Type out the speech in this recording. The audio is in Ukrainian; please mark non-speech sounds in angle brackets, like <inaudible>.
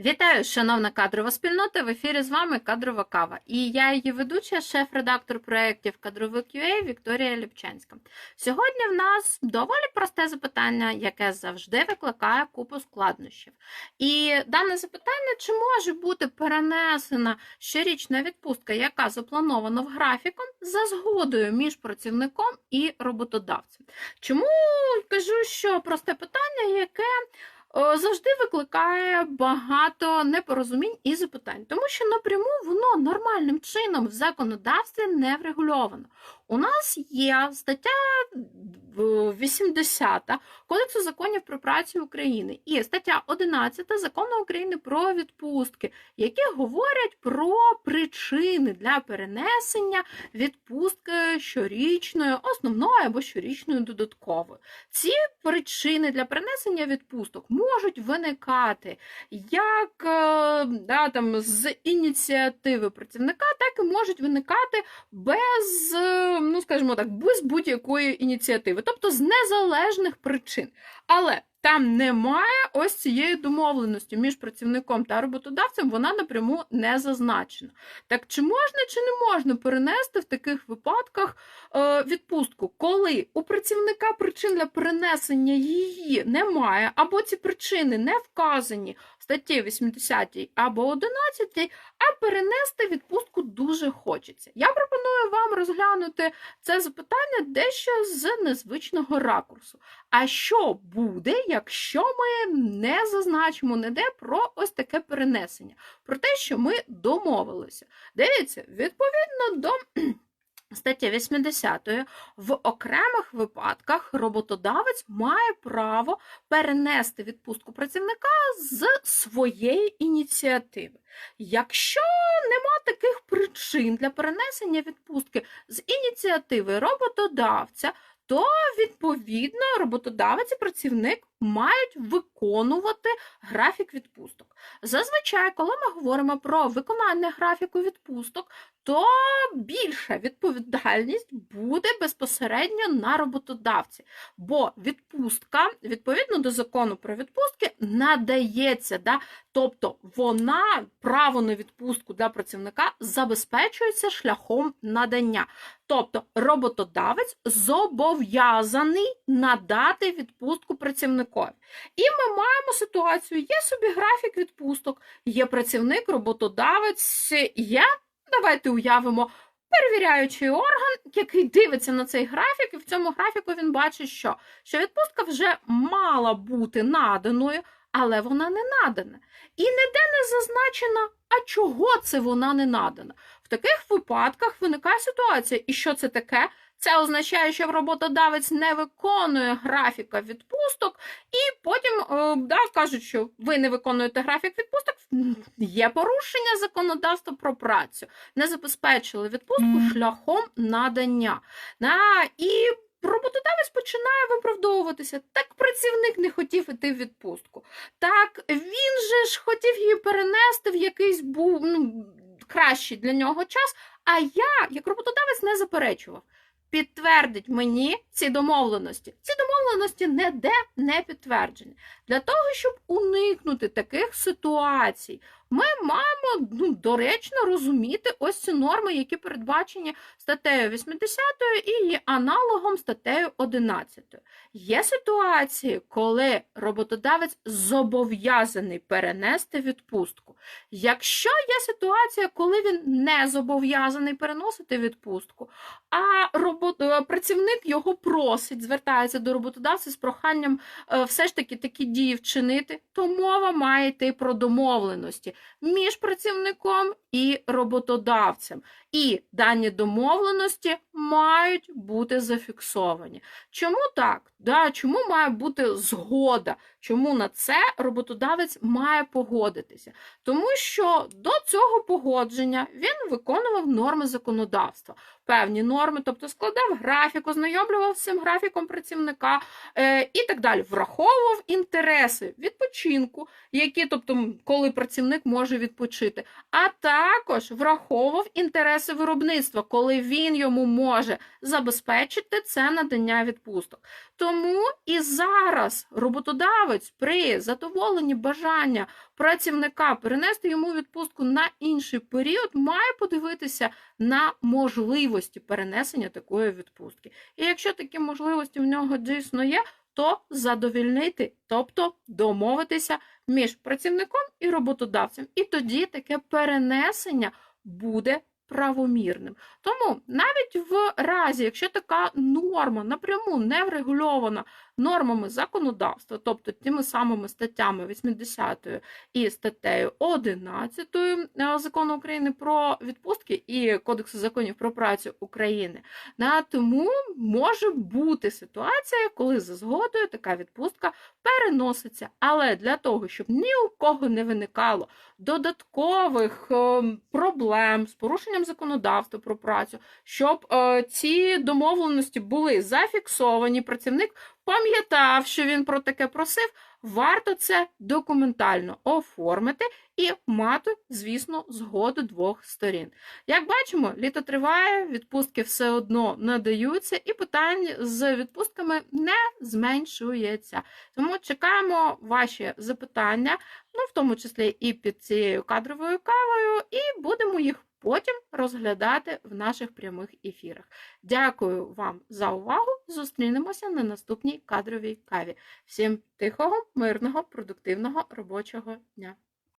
Вітаю, шановна кадрова спільнота. В ефірі з вами кадрова кава. І я її ведуча, шеф-редактор проєктів кадровик UA Вікторія Ліпчанська. Сьогодні в нас доволі просте запитання, яке завжди викликає купу складнощів. І дане запитання: чи може бути перенесена щорічна відпустка, яка запланована в графіком, за згодою між працівником і роботодавцем? Чому кажу, що просте питання, яке завжди викликає багато непорозумінь і запитань, тому що напряму воно нормальним чином в законодавстві не врегульовано. У нас є стаття е, 80 Кодексу законів про працю України і стаття 11 Закону України про відпустки, які говорять про причини для перенесення відпустки щорічної, основної або щорічної додаткової. Ці причини для перенесення відпусток можуть виникати як е, да, там, з ініціативи працівника, так і можуть виникати без, е, ну скажімо так, без будь-якої ініціативи, тобто з незалежних причин. Але там немає ось цієї домовленості між працівником та роботодавцем, вона напряму не зазначена. Так чи можна чи не можна перенести в таких випадках е, відпустку, коли у працівника причин для перенесення її немає, або ці причини не вказані в статті 80 або 11, а перенести відпустку дуже хочеться. Я пропоную вам розглянути це запитання дещо з незвичного ракурсу. А що буде, якщо ми не зазначимо ніде про ось таке перенесення, про те, що ми домовилися? Дивіться, відповідно до <clears throat> статті 80 в окремих випадках роботодавець має право перенести відпустку працівника з своєї ініціативи. Якщо нема таких причин для перенесення відпустки. З ініціативи роботодавця, то відповідно роботодавець і працівник мають виконувати графік відпусток. Зазвичай, коли ми говоримо про виконання графіку відпусток, то більша відповідальність буде безпосередньо на роботодавці, бо відпустка, відповідно до закону про відпустки, надається, да? тобто вона право на відпустку для працівника забезпечується шляхом надання. Тобто роботодавець зобов'язаний надати відпустку працівникові. І ми маємо ситуацію: є собі графік відпусток, є працівник, роботодавець, є, давайте уявимо, перевіряючий орган, який дивиться на цей графік, і в цьому графіку він бачить, що, що відпустка вже мала бути наданою, але вона не надана. І ніде не зазначено, а чого це вона не надана. В таких випадках виникає ситуація, і що це таке? Це означає, що роботодавець не виконує графіка відпусток, і потім е, да, кажуть, що ви не виконуєте графік відпусток. Є порушення законодавства про працю, не забезпечили відпустку шляхом надання. Да, і роботодавець починає виправдовуватися. Так працівник не хотів іти в відпустку. Так він же ж хотів її перенести в якийсь був ну, кращий для нього час. А я, як роботодавець, не заперечував. Підтвердить мені ці домовленості. Ці домовленості ніде не підтверджені. Для того, щоб уникнути таких ситуацій, ми маємо ну, доречно розуміти ось ці норми, які передбачені статтею 80 і її аналогом статтею 11. Є ситуації, коли роботодавець зобов'язаний перенести відпустку. Якщо є ситуація, коли він не зобов'язаний переносити відпустку, а робот... е, працівник його просить, звертається до роботодавця з проханням е, все ж таки такі дії вчинити, то мова має йти про домовленості між працівником і роботодавцем. І дані домовленості мають бути зафіксовані. Чому так? Да, Чому має бути згода? Чому на це роботодавець має погодитися? Тому що до цього погодження він виконував норми законодавства, певні норми, тобто складав графік, ознайомлював з цим графіком працівника е, і так далі, враховував інтереси відпочинку, які, тобто, коли працівник може відпочити, а також враховував інтереси виробництва, коли він йому може забезпечити це надання відпусток. Тому і зараз роботодавець при задоволенні бажання працівника перенести йому відпустку на інший період, має подивитися на можливості перенесення такої відпустки. І якщо такі можливості в нього дійсно є, то задовільнити, тобто домовитися між працівником і роботодавцем. І тоді таке перенесення буде правомірним. Тому навіть в разі, якщо така норма напряму не врегульована нормами законодавства, тобто тими самими статтями 80 і статтею 11 е, закону України про відпустки і Кодексу законів про працю України, на тому може бути ситуація, коли за згодою така відпустка переноситься. Але для того, щоб ні у кого не виникало додаткових е, проблем з порушенням законодавства про працю, щоб е, ці домовленості були зафіксовані, працівник пам'ятав, що він про таке просив, варто це документально оформити і мати, звісно, згоду двох сторін. Як бачимо, літо триває, відпустки все одно надаються, і питань з відпустками не зменшується. Тому чекаємо ваші запитання, ну в тому числі і під цією кадровою кавою, і будемо їх потім розглядати в наших прямих ефірах. Дякую вам за увагу. Зустрінемося на наступній кадровій каві. Всім тихого, мирного, продуктивного робочого дня!